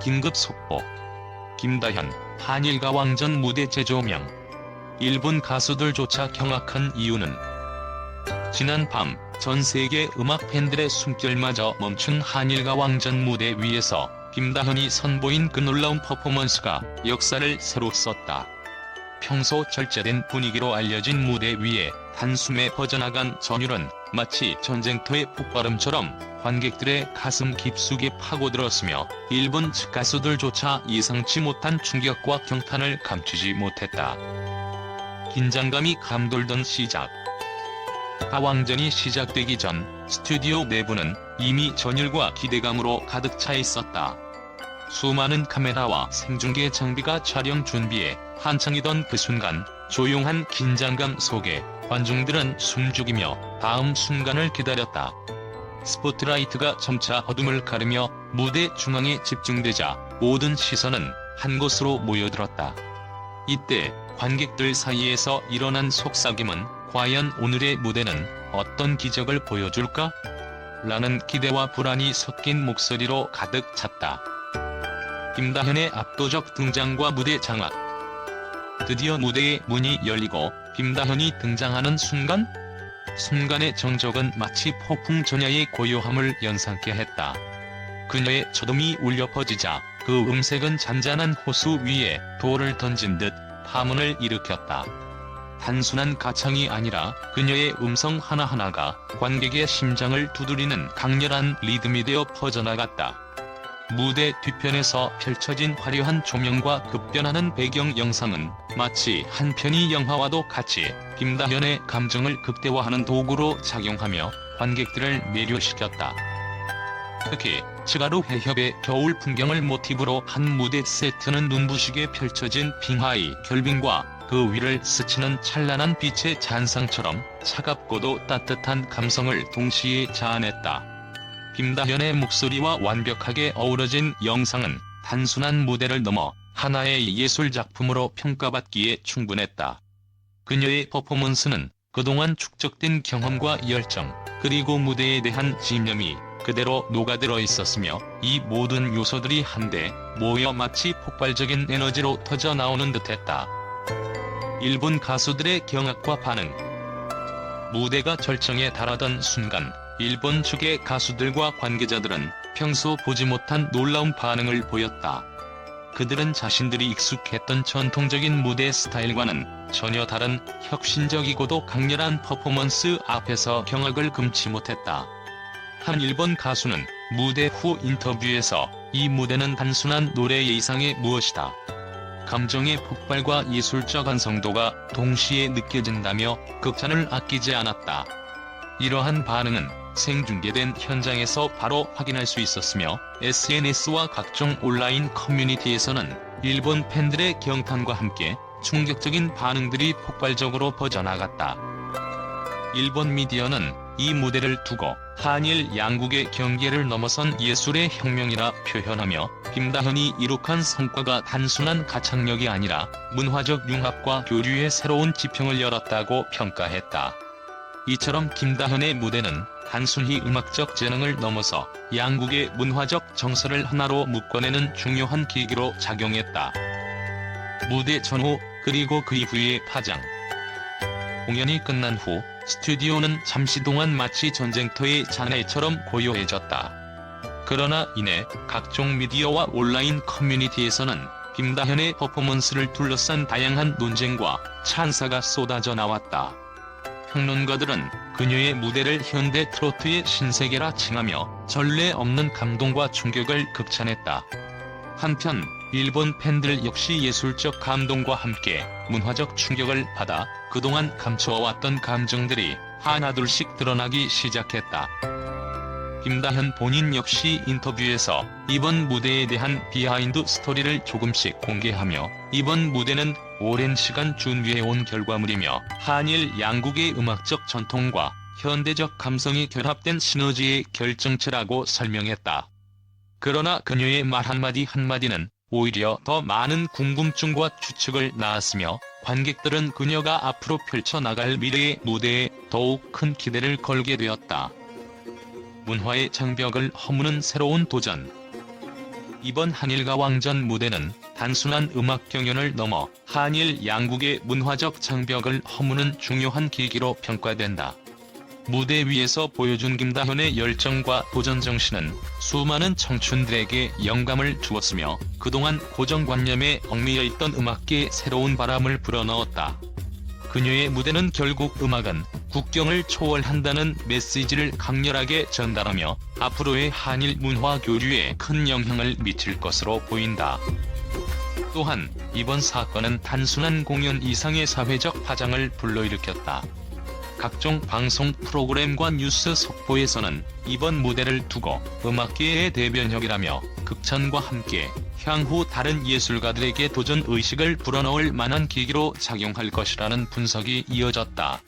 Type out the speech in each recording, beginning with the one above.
긴급 속보. 김다현, 한일가 왕전 무대 재조명. 일본 가수들조차 경악한 이유는 지난 밤 전 세계 음악 팬들의 숨결마저 멈춘 한일가 왕전 무대 위에서 김다현이 선보인 그 놀라운 퍼포먼스가 역사를 새로 썼다. 평소 절제된 분위기로 알려진 무대 위에 단숨에 퍼져나간 전율은 마치 전쟁터의 폭발음처럼 관객들의 가슴 깊숙이 파고들었으며 일본 측 가수들조차 예상치 못한 충격과 경탄을 감추지 못했다. 긴장감이 감돌던 시작. 가왕전이 시작되기 전 스튜디오 내부는 이미 전율과 기대감으로 가득 차 있었다. 수많은 카메라와 생중계 장비가 촬영 준비에 한창이던 그 순간 조용한 긴장감 속에 관중들은 숨죽이며 다음 순간을 기다렸다. 스포트라이트가 점차 어둠을 가르며 무대 중앙에 집중되자 모든 시선은 한 곳으로 모여들었다. 이때 관객들 사이에서 일어난 속삭임은 과연 오늘의 무대는 어떤 기적을 보여줄까? 라는 기대와 불안이 섞인 목소리로 가득 찼다. 김다현의 압도적 등장과 무대 장악. 드디어 무대의 문이 열리고 김다현이 등장하는 순간? 순간의 정적은 마치 폭풍 전야의 고요함을 연상케 했다. 그녀의 저음이 울려 퍼지자 그 음색은 잔잔한 호수 위에 돌을 던진 듯 파문을 일으켰다. 단순한 가창이 아니라 그녀의 음성 하나하나가 관객의 심장을 두드리는 강렬한 리듬이 되어 퍼져나갔다. 무대 뒤편에서 펼쳐진 화려한 조명과 급변하는 배경 영상은 마치 한 편의 영화와도 같이 김다현의 감정을 극대화하는 도구로 작용하며 관객들을 매료시켰다. 특히 츠가루 해협의 겨울 풍경을 모티브로 한 무대 세트는 눈부시게 펼쳐진 빙하의 결빙과 그 위를 스치는 찬란한 빛의 잔상처럼 차갑고도 따뜻한 감성을 동시에 자아냈다. 김다현의 목소리와 완벽하게 어우러진 영상은 단순한 무대를 넘어 하나의 예술 작품으로 평가받기에 충분했다. 그녀의 퍼포먼스는 그동안 축적된 경험과 열정, 그리고 무대에 대한 집념이 그대로 녹아들어 있었으며 이 모든 요소들이 한데 모여 마치 폭발적인 에너지로 터져 나오는 듯했다. 일본 가수들의 경악과 반응 무대가 절정에 달하던 순간 일본 측의 가수들과 관계자들은 평소 보지 못한 놀라운 반응을 보였다. 그들은 자신들이 익숙했던 전통적인 무대 스타일과는 전혀 다른 혁신적이고도 강렬한 퍼포먼스 앞에서 경악을 금치 못했다. 한 일본 가수는 무대 후 인터뷰에서 이 무대는 단순한 노래 이상의 무엇이다. 감정의 폭발과 예술적 완성도가 동시에 느껴진다며 극찬을 아끼지 않았다. 이러한 반응은 생중계된 현장에서 바로 확인할 수 있었으며 SNS와 각종 온라인 커뮤니티에서는 일본 팬들의 경탄과 함께 충격적인 반응들이 폭발적으로 퍼져나갔다. 일본 미디어는 이 무대를 두고 한일 양국의 경계를 넘어선 예술의 혁명이라 표현하며 김다현이 이룩한 성과가 단순한 가창력이 아니라 문화적 융합과 교류의 새로운 지평을 열었다고 평가했다. 이처럼 김다현의 무대는 단순히 음악적 재능을 넘어서 양국의 문화적 정서를 하나로 묶어내는 중요한 계기로 작용했다. 무대 전후 그리고 그 이후의 파장 공연이 끝난 후 스튜디오는 잠시 동안 마치 전쟁터의 잔해처럼 고요해졌다. 그러나 이내 각종 미디어와 온라인 커뮤니티에서는 김다현의 퍼포먼스를 둘러싼 다양한 논쟁과 찬사가 쏟아져 나왔다. 평론가들은 그녀의 무대를 현대 트로트의 신세계라 칭하며 전례 없는 감동과 충격을 극찬했다. 한편 일본 팬들 역시 예술적 감동과 함께 문화적 충격을 받아 그동안 감춰왔던 감정들이 하나둘씩 드러나기 시작했다. 김다현 본인 역시 인터뷰에서 이번 무대에 대한 비하인드 스토리를 조금씩 공개하며 이번 무대는 오랜 시간 준비해온 결과물이며 한일 양국의 음악적 전통과 현대적 감성이 결합된 시너지의 결정체라고 설명했다. 그러나 그녀의 말 한마디 한마디는 오히려 더 많은 궁금증과 추측을 낳았으며 관객들은 그녀가 앞으로 펼쳐나갈 미래의 무대에 더욱 큰 기대를 걸게 되었다. 문화의 장벽을 허무는 새로운 도전. 이번 한일가왕전 무대는 단순한 음악 경연을 넘어 한일 양국의 문화적 장벽을 허무는 중요한 계기로 평가된다. 무대 위에서 보여준 김다현의 열정과 도전 정신은 수많은 청춘들에게 영감을 주었으며 그동안 고정관념에 얽매여 있던 음악계에 새로운 바람을 불어넣었다. 그녀의 무대는 결국 음악은 국경을 초월한다는 메시지를 강렬하게 전달하며 앞으로의 한일 문화 교류에 큰 영향을 미칠 것으로 보인다. 또한 이번 사건은 단순한 공연 이상의 사회적 파장을 불러일으켰다. 각종 방송 프로그램과 뉴스 속보에서는 이번 무대를 두고 음악계의 대변혁이라며 극찬과 함께 향후 다른 예술가들에게 도전 의식을 불어넣을 만한 계기로 작용할 것이라는 분석이 이어졌다.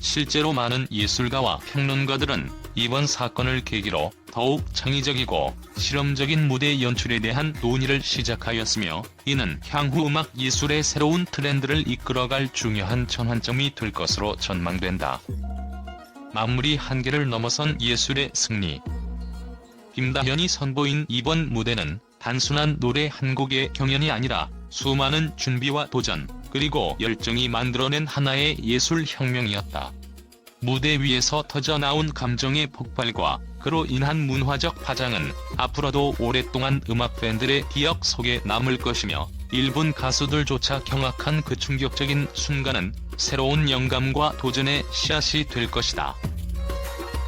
실제로 많은 예술가와 평론가들은 이번 사건을 계기로 더욱 창의적이고 실험적인 무대 연출에 대한 논의를 시작하였으며 이는 향후 음악 예술의 새로운 트렌드를 이끌어갈 중요한 전환점이 될 것으로 전망된다. 마무리 한계를 넘어선 예술의 승리 김다현이 선보인 이번 무대는 단순한 노래 한 곡의 경연이 아니라 수많은 준비와 도전, 그리고 열정이 만들어낸 하나의 예술 혁명이었다. 무대 위에서 터져나온 감정의 폭발과 그로 인한 문화적 파장은 앞으로도 오랫동안 음악 팬들의 기억 속에 남을 것이며 일본 가수들조차 경악한 그 충격적인 순간은 새로운 영감과 도전의 씨앗이 될 것이다.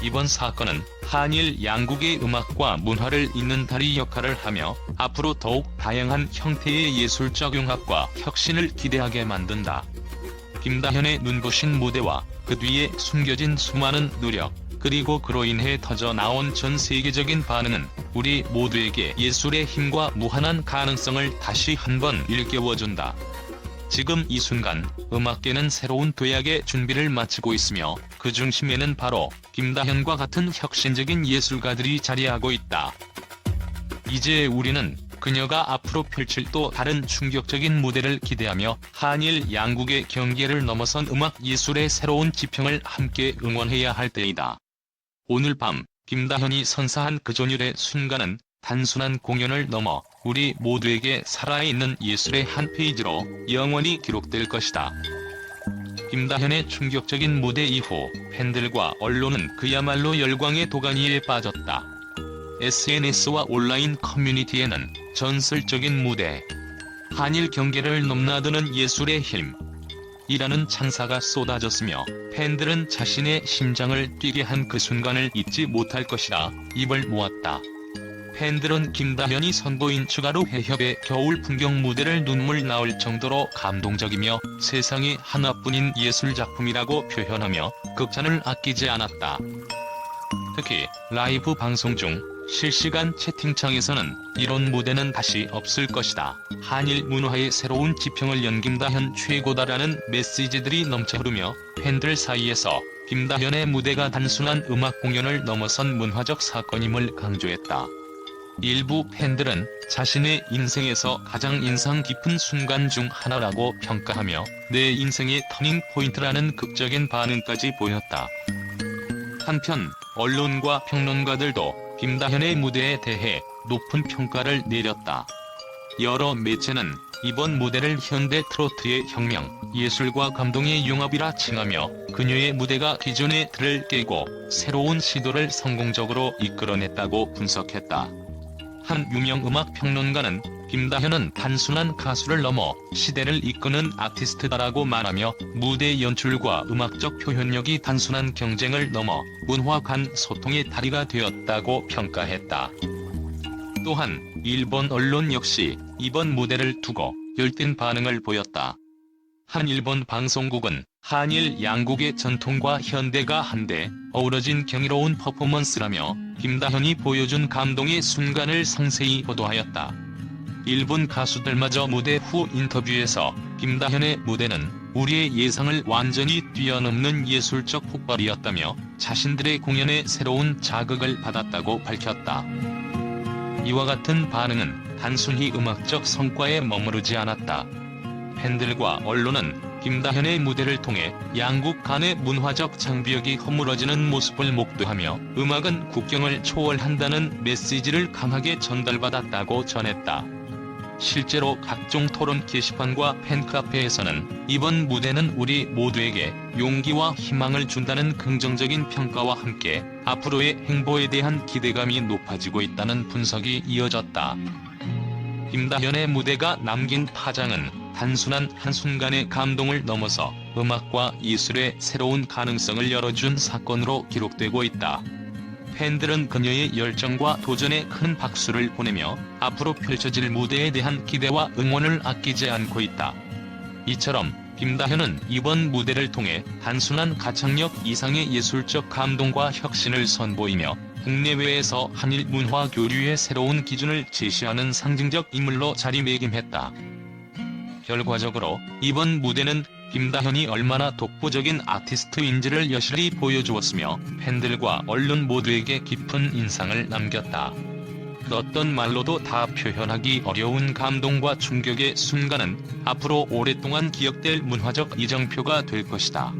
이번 사건은 한일 양국의 음악과 문화를 잇는 다리 역할을 하며 앞으로 더욱 다양한 형태의 예술적 융합과 혁신을 기대하게 만든다. 김다현의 눈부신 무대와 그 뒤에 숨겨진 수많은 노력, 그리고 그로 인해 터져 나온 전 세계적인 반응은 우리 모두에게 예술의 힘과 무한한 가능성을 다시 한번 일깨워준다. 지금 이 순간 음악계는 새로운 도약의 준비를 마치고 있으며 그 중심에는 바로 김다현과 같은 혁신적인 예술가들이 자리하고 있다. 이제 우리는 그녀가 앞으로 펼칠 또 다른 충격적인 무대를 기대하며 한일 양국의 경계를 넘어선 음악 예술의 새로운 지평을 함께 응원해야 할 때이다. 오늘 밤 김다현이 선사한 그 전율의 순간은 단순한 공연을 넘어 우리 모두에게 살아있는 예술의 한 페이지로 영원히 기록될 것이다. 김다현의 충격적인 무대 이후 팬들과 언론은 그야말로 열광의 도가니에 빠졌다. SNS와 온라인 커뮤니티에는 전설적인 무대, 한일 경계를 넘나드는 예술의 힘, 이라는 찬사가 쏟아졌으며 팬들은 자신의 심장을 뛰게 한 그 순간을 잊지 못할 것이라 입을 모았다. 팬들은 김다현이 선보인 추가로 해협의 겨울 풍경 무대를 눈물 나올 정도로 감동적이며 세상에 하나뿐인 예술 작품이라고 표현하며 극찬을 아끼지 않았다. 특히 라이브 방송 중 실시간 채팅창에서는 이런 무대는 다시 없을 것이다. 한일 문화의 새로운 지평을 연 김다현 최고다라는 메시지들이 넘쳐 흐르며 팬들 사이에서 김다현의 무대가 단순한 음악 공연을 넘어선 문화적 사건임을 강조했다. 일부 팬들은 자신의 인생에서 가장 인상 깊은 순간 중 하나라고 평가하며 내 인생의 터닝 포인트라는 극적인 반응까지 보였다. 한편 언론과 평론가들도 김다현의 무대에 대해 높은 평가를 내렸다. 여러 매체는 이번 무대를 현대 트로트의 혁명, 예술과 감동의 융합이라 칭하며 그녀의 무대가 기존의 틀을 깨고 새로운 시도를 성공적으로 이끌어냈다고 분석했다. 한 유명 음악 평론가는 김다현은 단순한 가수를 넘어 시대를 이끄는 아티스트다라고 말하며 무대 연출과 음악적 표현력이 단순한 경쟁을 넘어 문화 간 소통의 다리가 되었다고 평가했다. 또한 일본 언론 역시 이번 무대를 두고 열띤 반응을 보였다. 한 일본 방송국은 한일 양국의 전통과 현대가 한데 어우러진 경이로운 퍼포먼스라며 김다현이 보여준 감동의 순간을 상세히 보도하였다. 일본 가수들마저 무대 후 인터뷰에서 김다현의 무대는 우리의 예상을 완전히 뛰어넘는 예술적 폭발이었다며 자신들의 공연에 새로운 자극을 받았다고 밝혔다. 이와 같은 반응은 단순히 음악적 성과에 머무르지 않았다. 팬들과 언론은 김다현의 무대를 통해 양국 간의 문화적 장벽이 허물어지는 모습을 목도하며 음악은 국경을 초월한다는 메시지를 강하게 전달받았다고 전했다. 실제로 각종 토론 게시판과 팬카페에서는 이번 무대는 우리 모두에게 용기와 희망을 준다는 긍정적인 평가와 함께 앞으로의 행보에 대한 기대감이 높아지고 있다는 분석이 이어졌다. 김다현의 무대가 남긴 파장은 단순한 한순간의 감동을 넘어서 음악과 예술의 새로운 가능성을 열어준 사건으로 기록되고 있다. 팬들은 그녀의 열정과 도전에 큰 박수를 보내며 앞으로 펼쳐질 무대에 대한 기대와 응원을 아끼지 않고 있다. 이처럼 김다현은 이번 무대를 통해 단순한 가창력 이상의 예술적 감동과 혁신을 선보이며 국내외에서 한일 문화 교류의 새로운 기준을 제시하는 상징적 인물로 자리매김했다. 결과적으로 이번 무대는 김다현이 얼마나 독보적인 아티스트인지를 여실히 보여주었으며 팬들과 언론 모두에게 깊은 인상을 남겼다. 그 어떤 말로도 다 표현하기 어려운 감동과 충격의 순간은 앞으로 오랫동안 기억될 문화적 이정표가 될 것이다.